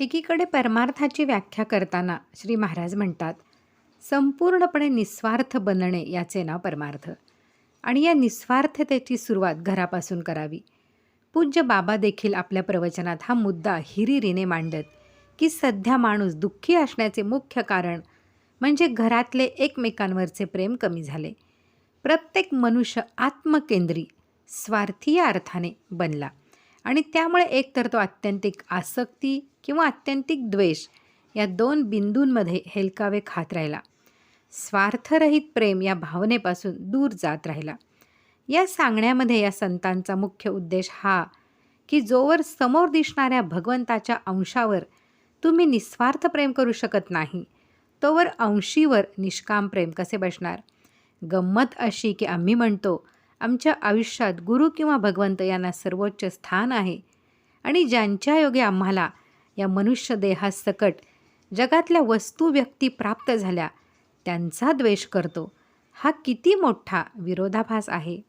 एकीकडे परमार्थाची व्याख्या करताना श्री महाराज म्हणतात संपूर्णपणे निस्वार्थ बनणे याचे नाव परमार्थ. आणि या निस्वार्थतेची सुरुवात घरापासून करावी. पूज्य बाबा देखील आपल्या प्रवचनात हा मुद्दा हिरिरीने मांडत की सध्या माणूस दुःखी असण्याचे मुख्य कारण म्हणजे घरातले एकमेकांवरचे प्रेम कमी झाले. प्रत्येक मनुष्य आत्मकेंद्री स्वार्थी या अर्थाने बनला. आणि त्यामुळे एकतर तो आत्यंतिक आसक्ती किंवा आत्यंतिक द्वेष या दोन बिंदूंमध्ये हेलकावे खात राहिला. स्वार्थरहित प्रेम या भावनेपासून दूर जात राहिला. या सांगण्यामध्ये या संतांचा मुख्य उद्देश हा की जोवर समोर दिसणाऱ्या भगवंताच्या अंशावर तुम्ही निस्वार्थ प्रेम करू शकत नाही तोवर अंशीवर निष्काम प्रेम कसे बसणार? गंमत अशी की आम्ही म्हणतो आमच्या आयुष्यात गुरु किंवा भगवंत यांना सर्वोच्च स्थान आहे आणि ज्यांच्या योगे आम्हाला या मनुष्य देहासकट जगातल्या वस्तू व्यक्ती प्राप्त झाल्या त्यांचा द्वेष करतो. हा किती मोठा विरोधाभास आहे.